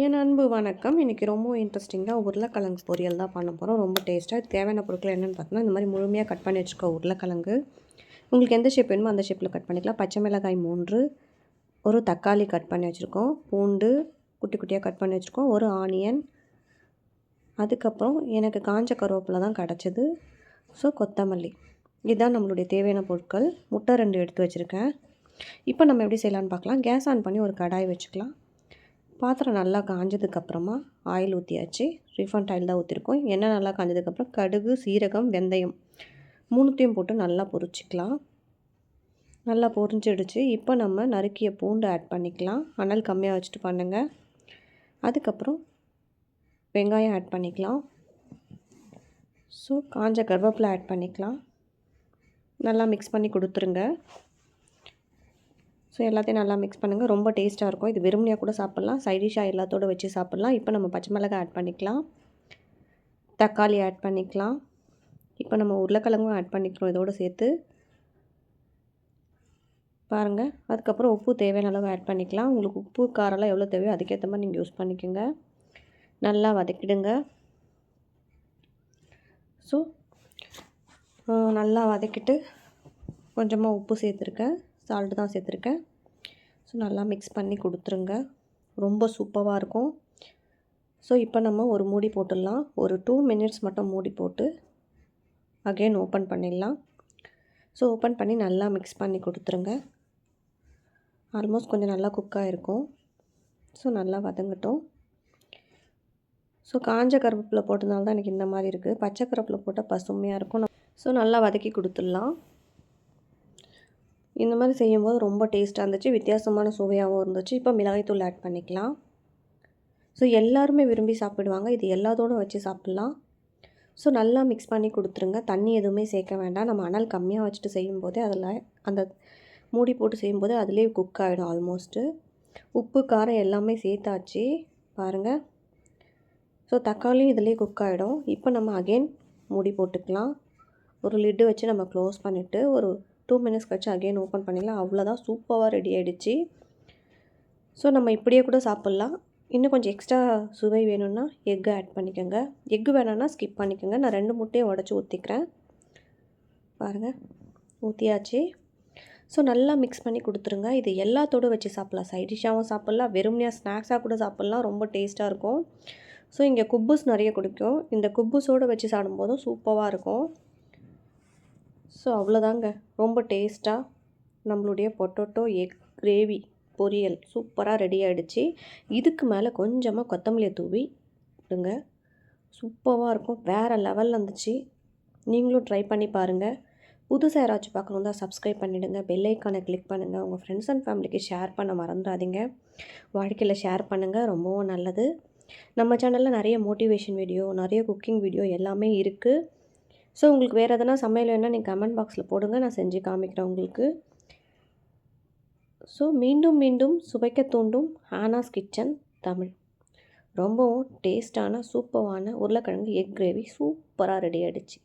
என் அன்பு வணக்கம். இன்றைக்கி ரொம்ப இன்ட்ரெஸ்டிங்காக உருளைக்கிழங்கு பொரியல் தான் பண்ண போகிறோம் ரொம்ப டேஸ்ட்டாக தேவையான பொருட்கள் என்னென்னு பார்த்தோன்னா இந்த மாதிரி முழுமையாக கட் பண்ணி வச்சுக்கோ உருளைக்கிழங்கு. உங்களுக்கு எந்த ஷேப் வேணுமோ அந்த ஷேப்பில் கட் பண்ணிக்கலாம். பச்சை மிளகாய் மூன்று ஒரு தக்காளி கட் பண்ணி வச்சுருக்கோம். பூண்டு குட்டி குட்டியாக கட் பண்ணி வச்சுருக்கோம். ஒரு ஆனியன் அதுக்கப்புறம் எனக்கு காஞ்ச கருவேப்பிலை தான் கிடச்சிது. ஸோ கொத்தமல்லி. இதுதான் நம்மளுடைய தேவையான பொருட்கள். முட்டை ரெண்டு எடுத்து வச்சுருக்கேன். இப்போ நம்ம எப்படி செய்யலான்னு பார்க்கலாம். கேஸ் ஆன் பண்ணி ஒரு கடாய் வச்சுக்கலாம். பாத்திரம் நல்லா காஞ்சதுக்கப்புறமா ஆயில் ஊற்றியாச்சு ரீஃபண்ட் ஆயில் தான் ஊற்றிருக்கோம் எண்ணெய் நல்லா காஞ்சதுக்கப்புறம் கடுகு சீரகம் வெந்தயம் மூணுத்தையும் போட்டு நல்லா பொரிச்சிக்கலாம். நல்லா பொரிஞ்சிடுச்சு. இப்போ நம்ம நறுக்கிய பூண்டு ஆட் பண்ணிக்கலாம். அனல் கம்மியாக வச்சுட்டு பண்ணுங்கள் அதுக்கப்புறம் வெங்காயம் ஆட் பண்ணிக்கலாம். ஸோ காஞ்ச கருவேப்பிலை ஆட் பண்ணிக்கலாம். நல்லா மிக்ஸ் பண்ணி கொடுத்துருங்க. ஸோ எல்லாத்தையும் நல்லா மிக்ஸ் பண்ணுங்கள் ரொம்ப டேஸ்ட்டாக இருக்கும். இது வெறுமனையாக கூட சாப்பிட்லாம். சைடிஷாக எல்லாத்தோடு வச்சு சாப்பிட்லாம். இப்போ நம்ம பச்சை மிளகாய் ஆட் பண்ணிக்கலாம். தக்காளி ஆட் பண்ணிக்கலாம். இப்போ நம்ம உருளைக்கிழங்கும் ஆட் பண்ணிக்கிறோம் இதோடு சேர்த்து. பாருங்கள் அதுக்கப்புறம் உப்பு தேவையான அளவு ஆட் பண்ணிக்கலாம். உங்களுக்கு உப்பு காரெல்லாம் எவ்வளோ தேவையோ அதுக்கேற்ற மாதிரி நீங்கள் யூஸ் பண்ணிக்கோங்க. நல்லா வதக்கிடுங்க. ஸோ நல்லா வதக்கிட்டு கொஞ்சமாக உப்பு சேர்த்துருக்கேன். சால்ட்டு தான் சேர்த்துருக்கேன். ஸோ நல்லா மிக்ஸ் பண்ணி கொடுத்துருங்க. ரொம்ப சூப்பராக இருக்கும். ஸோ இப்போ நம்ம ஒரு மூடி போட்டுடலாம். ஒரு டூ மினிட்ஸ் மட்டும் மூடி போட்டு அகெயின் ஓப்பன் பண்ணிடலாம். ஸோ ஓப்பன் பண்ணி நல்லா மிக்ஸ் பண்ணி கொடுத்துருங்க. ஆல்மோஸ்ட் கொஞ்சம் நல்லா குக்காக இருக்கும் ஸோ நல்லா வதங்கட்டும். ஸோ காஞ்ச கருவேப்பில் போட்டதுனால தான் எனக்கு இந்த மாதிரி இருக்குது பச்சை கருப்பில் போட்டால் பசுமையாக இருக்கும். ஸோ நல்லா வதக்கி கொடுத்துடலாம். இந்த மாதிரி செய்யும்போது ரொம்ப டேஸ்ட்டாக இருந்துச்சு வித்தியாசமான சுவையாகவும் இருந்துச்சு. இப்போ மிளகாய்த்தூள் ஆட் பண்ணிக்கலாம். ஸோ எல்லாருமே விரும்பி சாப்பிடுவாங்க. இது எல்லாத்தோடும் வச்சு சாப்பிட்லாம். ஸோ நல்லா மிக்ஸ் பண்ணி கொடுத்துருங்க. தண்ணி எதுவுமே சேர்க்க வேண்டாம். நம்ம அனல் கம்மியாக வச்சுட்டு செய்யும்போதே அதில் அந்த மூடி போட்டு செய்யும்போது அதிலே குக் ஆகிடும் ஆல்மோஸ்ட்டு உப்பு காரம் எல்லாமே சேர்த்தாச்சு. பாருங்கள் ஸோ தக்காளியும் இதிலே குக் ஆகிடும் இப்போ நம்ம அகெயின் மூடி போட்டுக்கலாம். ஒரு லிட்டு வச்சு நம்ம க்ளோஸ் பண்ணிவிட்டு ஒரு டூ மினிட்ஸ் கழிச்சு அகெயின் ஓப்பன் பண்ணிடலாம் அவ்வளோதான் சூப்பராக ரெடி ஆகிடுச்சு ஸோ நம்ம இப்படியே கூட சாப்பிட்லாம். இன்னும் கொஞ்சம் எக்ஸ்ட்ரா சுவை வேணும்னா எக்கு ஆட் பண்ணிக்கோங்க. எக்கு வேணும்னா ஸ்கிப் பண்ணிக்கோங்க. நான் ரெண்டு முட்டையை உடச்சி ஊற்றிக்கிறேன் பாருங்கள் ஊற்றியாச்சு ஸோ நல்லா மிக்ஸ் பண்ணி கொடுத்துருங்க. இது எல்லாத்தோடு வச்சு சாப்பிட்லாம். சைட் டிஷ்ஷாகவும் சாப்பிட்லாம். வெறுமனையாக ஸ்நாக்ஸாக கூட சாப்பிட்லாம். ரொம்ப டேஸ்ட்டாக இருக்கும். ஸோ இங்கே குப்பூஸ் நிறைய குடிக்கும். இந்த குப்பூஸோடு வச்சு சாப்பிடும்போதும் சூப்பராக இருக்கும். ஸோ அவ்வளோதாங்க. ரொம்ப டேஸ்ட்டாக நம்மளுடைய பொட்டோட்டோ எக் கிரேவி பொரியல் சூப்பராக ரெடி ஆகிடுச்சு இதுக்கு மேலே கொஞ்சமாக கொத்தமல்லியை தூவி விடுங்க. சூப்பராக இருக்கும். வேறு லெவலில் இருந்துச்சு நீங்களும் ட்ரை பண்ணி பாருங்கள் புதுசாக யாராச்சும் பார்க்கணும் தான் சப்ஸ்கிரைப் பண்ணிவிடுங்க பெல்லைக்கானை கிளிக் பண்ணுங்கள் உங்கள் ஃப்ரெண்ட்ஸ் அண்ட் ஃபேமிலிக்கு ஷேர் பண்ண மறந்துடாதீங்க. வாழ்க்கையில் ஷேர் பண்ணுங்கள் ரொம்பவும் நல்லது. நம்ம சேனலில் நிறைய மோட்டிவேஷன் வீடியோ நிறைய குக்கிங் வீடியோ எல்லாமே இருக்குது ஸோ உங்களுக்கு வேறு எதனா சமையல் வேணால் நீங்கள் கமெண்ட் பாக்ஸில் போடுங்க. நான் செஞ்சு காமிக்கிறேன் உங்களுக்கு. ஸோ மீண்டும் மீண்டும் சுவைக்க தூண்டும் ஹானாஸ் கிச்சன் தமிழ். ரொம்பவும் டேஸ்டான சூப்பரான உருளைக்கிழங்கு எக் கிரேவி சூப்பராக ரெடி ஆகிடுச்சு